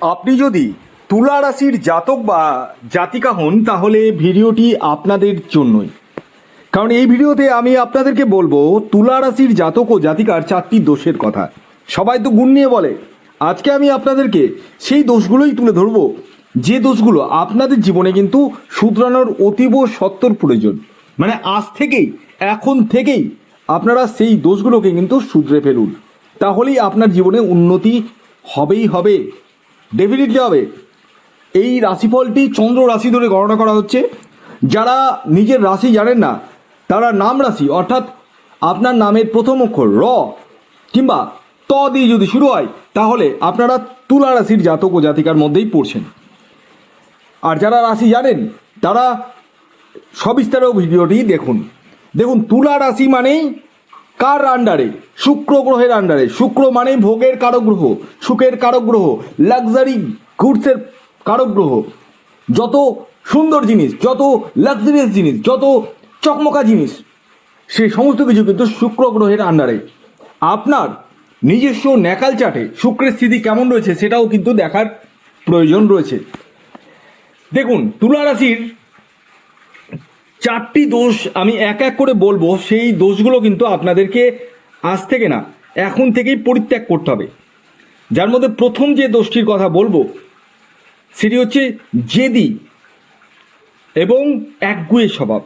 আপনি যদি তুলা রাশির জাতক বা জাতিকা হন, তাহলে ভিডিওটি আপনাদের জন্যই। কারণ এই ভিডিওতে আমি আপনাদেরকে বলব, তুলা রাশির জাতক ও জাতিকার চারটি দোষের কথা। সবাই তো গুণ নিয়ে বলে। আজকে আমি আপনাদেরকে সেই দোষগুলোই তুলে ধরবো। যে দোষগুলো আপনাদের জীবনে কিন্তু শুধরানোর অতীব সত্তর প্রয়োজন। মানে আজ থেকেই, এখন থেকেই আপনারা সেই দোষগুলোকে কিন্তু শুধরে ফেলুন। তাহলেই আপনার জীবনে উন্নতি হবেই হবে। ডেফিনেটলি হবে। এই রাশিফলটি চন্দ্র রাশি ধরে গণনা করা হচ্ছে। যারা নিজের রাশি জানেন না, তারা নাম রাশি, অর্থাৎ আপনার নামের প্রথম অক্ষর র, কিংবা ত দিয়ে যদি শুরু হয়, তাহলে আপনারা তুলা রাশির জাতক ও জাতিকার মধ্যেই পড়ছেন। আর যারা রাশি জানেন, তারা সবিস্তারেও ভিডিওটি দেখুন। দেখুন, তুলা রাশি মানেই কার আন্ডারে শুক্র গ্রহের আন্ডারে শুক্র মানে ভোগের কারক গ্রহ সুখের কারক গ্রহ লাক্সারি গুডসের কারক গ্রহ যত সুন্দর জিনিস, যত লাক্সারিয়াস জিনিস, যত চকমকা জিনিস সেই সমস্ত কিছু কিন্তু শুক্র গ্রহের আন্ডারে আপনার নিজস্ব ন্যাকাল চাটে শুক্রের স্থিতি কেমন রয়েছে সেটাও কিন্তু দেখার প্রয়োজন রয়েছে। দেখুন, তুলা রাশির চারটি দোষ আমি এক এক করে বলব, সেই দোষগুলো কিন্তু আপনাদেরকে আজ থেকে না এখন থেকেই পরিত্যাগ করতে হবে। যার মধ্যে প্রথম যে দোষটির কথা বলব, সেটি হচ্ছে জেদি এবং একগুয়ে স্বভাব।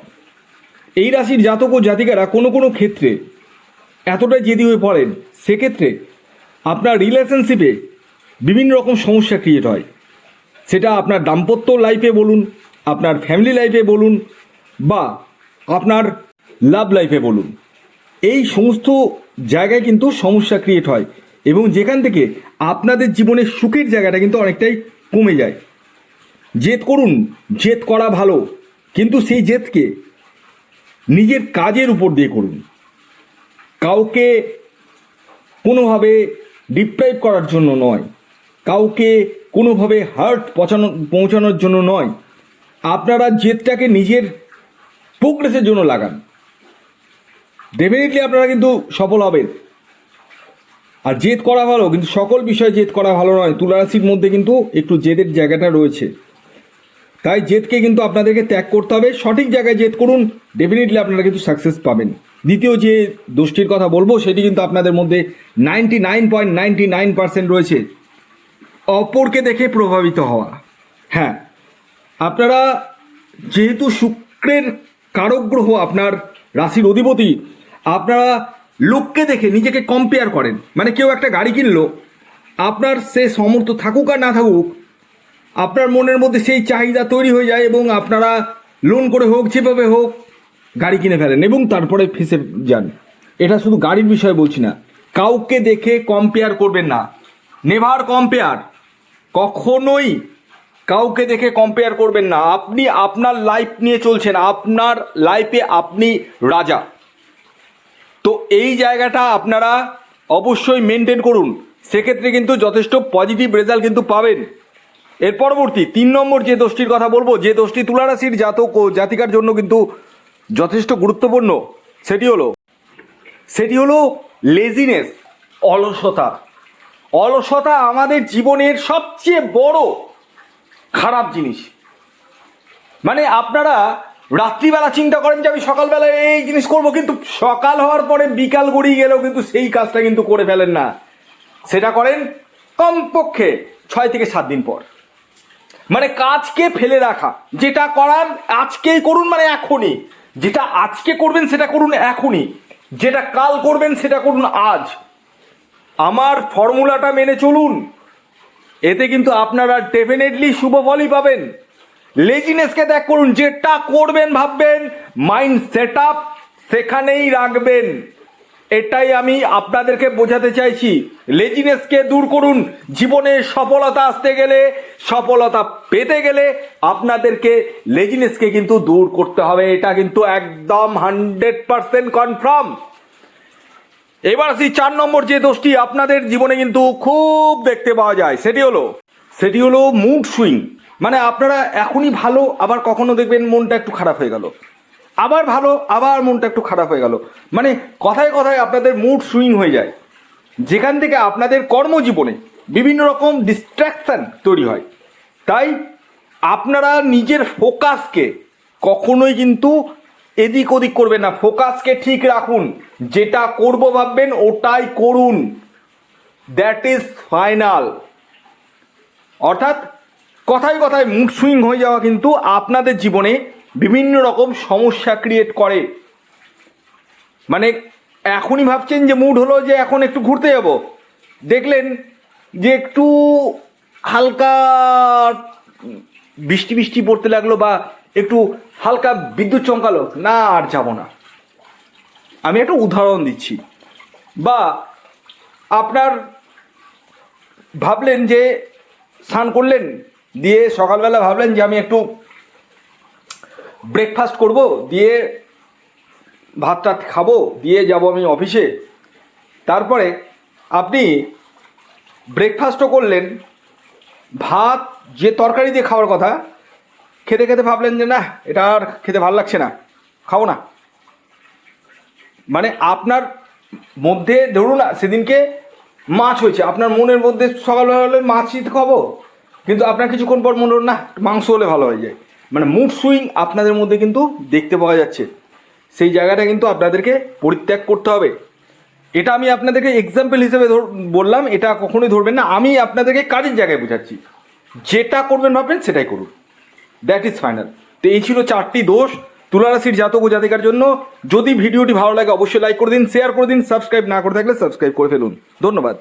এই রাশির জাতক ও জাতিকারা কোনো কোনো ক্ষেত্রে এতটাই জেদি হয়ে পড়েন, সেক্ষেত্রে আপনার রিলেশনশিপে বিভিন্ন রকম সমস্যা ক্রিয়েট হয়। সেটা আপনার দাম্পত্য লাইফে বলুন, আপনার ফ্যামিলি লাইফে বলুন বা আপনার লাভ লাইফে বলুন। এই সমস্ত জায়গায় কিন্তু সমস্যা ক্রিয়েট হয় এবং যেখান থেকে আপনাদের জীবনের সুখের জায়গাটা কিন্তু অনেকটাই কমে যায়। জেদ করুন, জেদ করা ভালো, কিন্তু সেই জেদকে নিজের কাজের উপর দিয়ে করুন। কাউকে কোনোভাবে ডিপ্রাইভ করার জন্য নয়, কাউকে কোনোভাবে হার্ট পচানো, পৌঁছানোর জন্য নয়। আপনারা জেদটাকে নিজের প্রোগ্রেসের জন্য লাগান। ডেফিনেটলি আপনারা কিন্তু সফল হবেন। আর জেদ করা ভালো, কিন্তু সকল বিষয়ে জেদ করা ভালো নয়। তুলারাশির মধ্যে কিন্তু একটু জেদের জায়গাটা রয়েছে। তাই জেদকে কিন্তু আপনাদেরকে ত্যাগ করতে হবে। সঠিক জায়গায় জেদ করুন ডেফিনেটলি আপনারা কিন্তু সাকসেস পাবেন। দ্বিতীয় যে দোষটির কথা বলব, সেটি কিন্তু আপনাদের মধ্যে ninety nine point ninety nine percent রয়েছে। অপরকে দেখে প্রভাবিত হওয়া। হ্যাঁ আপনারা যেহেতু শুক্রের কারক গ্রহ আপনার রাশির অধিপতি, আপনারা লোককে দেখে নিজেকে কম্পেয়ার করেন। মানে কেউ একটা গাড়ি কিনলো, আপনার সে সমর্থ থাকুক আর না থাকুক, আপনার মনের মধ্যে সেই চাহিদা তৈরি হয়ে যায় এবং আপনারা লোন করে হোক, যেভাবে হোক, গাড়ি কিনে ফেলেন এবং তারপরে ফেসে যান। এটা শুধু গাড়ির বিষয়ে বলছি না। কাউকে দেখে কম্পেয়ার করবেন না। নেভার কম্পেয়ার কখনোই কাউকে দেখে কম্পেয়ার করবেন না। আপনি আপনার লাইফ নিয়ে চলছেন। আপনার লাইফে আপনি রাজা। তো এই জায়গাটা আপনারা অবশ্যই মেনটেন করুন। সেক্ষেত্রে কিন্তু যথেষ্ট পজিটিভ রেজাল্ট কিন্তু পাবেন। এর পরবর্তী, তিন নম্বর যে দোষটির কথা বলব, যে দোষটি তুলারাশির জাতক ও জাতিকার জন্য কিন্তু যথেষ্ট গুরুত্বপূর্ণ, সেটি হলো সেটি হলো লেজিনেস অলসতা। অলসতা আমাদের জীবনের সবচেয়ে বড় খারাপ জিনিস। মানে আপনারা রাত্রিবেলা চিন্তা করেন যে আমি সকালবেলা এই জিনিস করব, কিন্তু সকাল হওয়ার পরে বিকাল গড়িয়ে গেলেও কিন্তু সেই কাজটা কিন্তু করে ফেলেন না। সেটা করেন কমপক্ষে ছয় থেকে সাত দিন পর। মানে কাজকে ফেলে রাখা, যেটা করার আজকেই করুন মানে এখনই। যেটা আজকে করবেন সেটা করুন এখনই। যেটা কাল করবেন সেটা করুন আজ। আমার ফর্মুলাটা মেনে চলুন। এতে কিন্তু আপনারা ডেফিনেটলি শুভ ফলই পাবেন। লেজিনেসকে ত্যাগ করুন, যেটা করবেন ভাববেন মাইন্ড সেট আপ সেখানেই রাখবেন। এটাই আমি আপনাদেরকে বোঝাতে চাইছি। লেজিনেসকে দূর করুন, জীবনে সফলতা আসতে গেলে, সফলতা পেতে গেলে আপনাদেরকে লেজিনেসকে কিন্তু দূর করতে হবে। এটা কিন্তু একদম হান্ড্রেড পার্সেন্ট কনফার্ম এবার আসি চার নম্বর যে দোষটি আপনাদের জীবনে কিন্তু খুব দেখতে পাওয়া যায়, সেটি হলো সেটি হলো মুড সুইং মানে আপনারা এখনই ভালো, আবার কখনো দেখবেন মনটা একটু খারাপ হয়ে গেল। আবার ভালো, আবার মনটা একটু খারাপ হয়ে গেল। মানে কথায় কথায় আপনাদের মুড সুইং হয়ে যায়। যেখান থেকে আপনাদের কর্মজীবনে বিভিন্ন রকম ডিস্ট্র্যাকশন তৈরি হয়। তাই আপনারা নিজের ফোকাসকে কখনোই কিন্তু এদিক ওদিক করবেন না। ফোকাসকে ঠিক রাখুন। যেটা করব ভাববেন, ওটাই করুন। দ্যাট ইজ ফাইনাল অর্থাৎ, কথায় কথায় মুড সুইং হয়ে যাওয়া কিন্তু আপনাদের জীবনে বিভিন্ন রকম সমস্যা ক্রিয়েট করে। মানে এখনই ভাবছেন যে মুড হলো যে এখন একটু ঘুরতে যাব। দেখলেন যে একটু হালকা বৃষ্টি বৃষ্টি পড়তে লাগল বা একটু হালকা বিদ্যুৎ চমকালো, না আর যাব না। আমি একটা উদাহরণ দিচ্ছি। বা আপনার ভাবলেন যে স্নান করলেন, দিয়ে সকালবেলা ভাবলেন যে আমি একটু ব্রেকফাস্ট করব, দিয়ে ভাত টাত খাব, দিয়ে যাব আমি অফিসে। তারপরে আপনি ব্রেকফাস্টও করলেন। ভাত যে তরকারি দিয়ে খাওয়ার কথা খেতে খেতে ভাবলেন যে, না, এটা আর খেতে ভালো লাগছে না খাও না। মানে আপনার মধ্যে, ধরুন না, সেদিনকে মাছ হয়েছে, আপনার মনের মধ্যে সকালবেলা হলে মাছই খাব, কিন্তু আপনার কিছুক্ষণ পর মনে না, মাংস হলে ভালো হয়ে যায়। মানে মুড সুইং আপনাদের মধ্যে কিন্তু দেখতে পাওয়া যাচ্ছে। সেই জায়গাটা কিন্তু আপনাদেরকে পরিত্যাগ করতে হবে। এটা আমি আপনাদেরকে এক্সাম্পল হিসেবে বললাম, এটা কখনোই ধরবেন না। আমি আপনাদেরকে কাজের জায়গায় বোঝাচ্ছি। যেটা করবেন ভাববেন, সেটাই করুন। দ্যাট ইজ ফাইনাল তো এই ছিল চারটি দোষ। তুলারাশির জাতক ও জাতিকার জন্য যদি ভিডিওটি ভালো লাগে, অবশ্যই লাইক করে দিন শেয়ার করে দিন সাবস্ক্রাইব না করে থাকলে সাবস্ক্রাইব করে ফেলুন। ধন্যবাদ।